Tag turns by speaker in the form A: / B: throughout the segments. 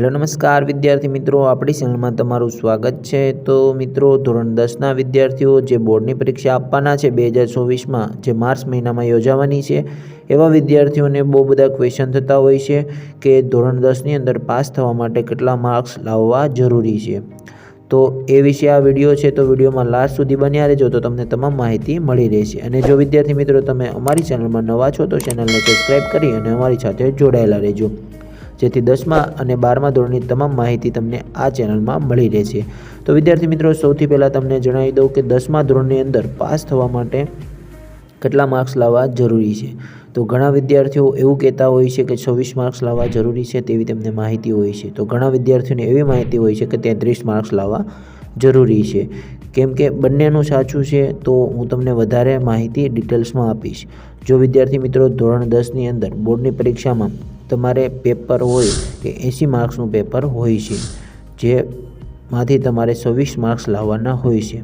A: Hello, નમસ્કાર વિદ્યાર્થી મિત્રો. આપણી ચેનલમાં તમારું સ્વાગત છે. તો મિત્રો, ધોરણ દસના વિદ્યાર્થીઓ જે બોર્ડની પરીક્ષા આપવાના છે બે હજાર ચોવીસમાં, જે માર્ચ મહિનામાં યોજાવાની છે, એવા વિદ્યાર્થીઓને બહુ બધા ક્વેશ્ચન થતા હોય છે કે ધોરણ દસની અંદર પાસ થવા માટે કેટલા માર્ક્સ લાવવા જરૂરી છે. તો એ વિશે આ વીડિયો છે. તો વિડીયોમાં લાસ્ટ સુધી બન્યા રહેજો. તો તમને તમામ માહિતી મળી રહેશે. અને જો વિદ્યાર્થી મિત્રો, તમે અમારી ચેનલમાં નવા છો, તો ચેનલને સબસ્ક્રાઈબ કરી અને અમારી સાથે જોડાયેલા રહેજો. જેથી દસમા અને બારમા ધોરણની તમામ માહિતી તમને આ ચેનલમાં મળી રહેશે. તો વિદ્યાર્થી મિત્રો, સૌથી પહેલાં તમને જણાવી દઉં કે દસમા ધોરણની અંદર પાસ થવા માટે કેટલા માર્ક્સ લાવવા જરૂરી છે? તો ઘણા વિદ્યાર્થીઓ એવું કહેતા હોય છે કે છવ્વીસ માર્ક્સ લાવવા જરૂરી છે તેવી તેમને માહિતી હોય છે. તો ઘણા વિદ્યાર્થીઓને એવી માહિતી હોય છે કે તેત્રીસ માર્ક્સ લાવવા જરૂરી છે. કેમ કે બંનેનું સાચું છે તો હું તમને વધારે માહિતી ડિટેલ્સમાં આપીશ. જો વિદ્યાર્થી મિત્રો, ધોરણ દસની અંદર બોર્ડની પરીક્ષામાં તમારે પેપર હોય કે એંસી માર્ક્સનું પેપર હોય છે જેમાંથી તમારે છવ્વીસ માર્ક્સ લાવવાના હોય છે.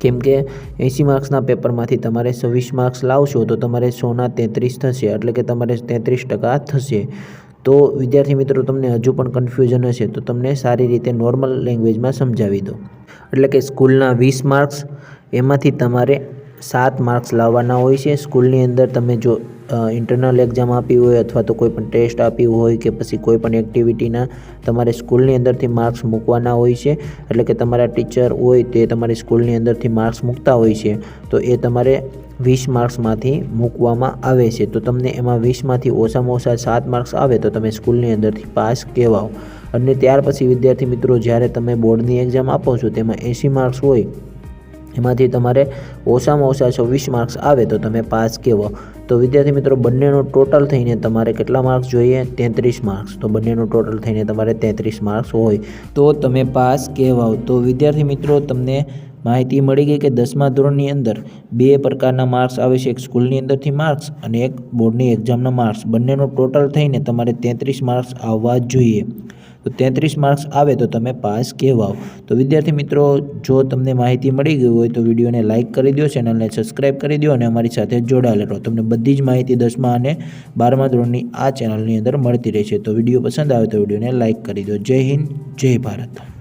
A: કેમ કે એંસી માર્ક્સના પેપરમાંથી તમારે છવ્વીસ માર્ક્સ લાવશો તો તમારે સોના તેત્રીસ થશે, એટલે કે તમારે તેત્રીસ ટકા થશે. તો વિદ્યાર્થી મિત્રો, તમને હજુ પણ કન્ફ્યુઝન હશે, તો તમને સારી રીતે નોર્મલ લેંગ્વેજમાં સમજાવી દો. એટલે કે સ્કૂલના વીસ માર્ક્સ એમાંથી તમારે સાત માર્ક્સ લાવવાના હોય છે. સ્કૂલની અંદર તમે જો ઇન્ટરનલ એક્ઝામ આપી હોય અથવા તો કોઈ પણ ટેસ્ટ આપી હોય કે પછી કોઈ પણ એક્ટિવિટીના તમારે સ્કૂલની અંદરથી માર્ક્સ મૂકવાના હોય છે. એટલે કે તમારા ટીચર હોય તે તમારી સ્કૂલની અંદરથી માર્ક્સ મૂકતા હોય છે. તો એ તમારે વીસ માર્ક્સમાંથી મૂકવામાં આવે છે. તો તમને એમાં વીસમાંથી ઓછામાં ઓછા સાત માર્ક્સ આવે તો તમે સ્કૂલની અંદરથી પાસ કહેવાઓ. અને ત્યાર પછી વિદ્યાર્થી મિત્રો, જ્યારે તમે બોર્ડની એક્ઝામ આપો છો, તેમાં એંસી માર્ક્સ હોય એમાંથી તમારે ઓછામાં ઓછા છવ્વીસ માર્ક્સ આવે તો તમે પાસ કહેવો તો વિદ્યાર્થી મિત્રો, બંનેનો ટોટલ થઈને તમારે કેટલા માર્ક્સ જોઈએ? તેત્રીસ માર્ક્સ તો બંનેનો ટોટલ થઈને તમારે તેત્રીસ માર્ક્સ હોય. તો તમે પાસ કહેવાઓ. તો વિદ્યાર્થી મિત્રો, તમને માહિતી મળી ગઈ કે દસમા ધોરણની અંદર બે પ્રકારના માર્ક્સ આવે છે. એક સ્કૂલની અંદરથી માર્ક્સ અને એક બોર્ડની એક્ઝામના માર્ક્સ બંનેનો ટોટલ થઈને તમારે તેત્રીસ માર્ક્સ આવવા જોઈએ. તો તેત્રીસ માર્ક્સ આવે તો તમે પાસ કહેવાઓ. તો વિદ્યાર્થી મિત્રો, જો તમને માહિતી મળી ગઈ હોય તો વિડીયોને લાઇક કરી દો ચેનલને સબસ્ક્રાઈબ કરી દો અને અમારી સાથે જોડાયેલા રહો. તમને બધી જ માહિતી દસમા અને બારમા ધોરણની આ ચેનલની અંદર મળતી રહેશે. તો વીડિયો પસંદ આવે તો વિડીયોને લાઇક કરી દો. જય હિન્દ, જય ભારત.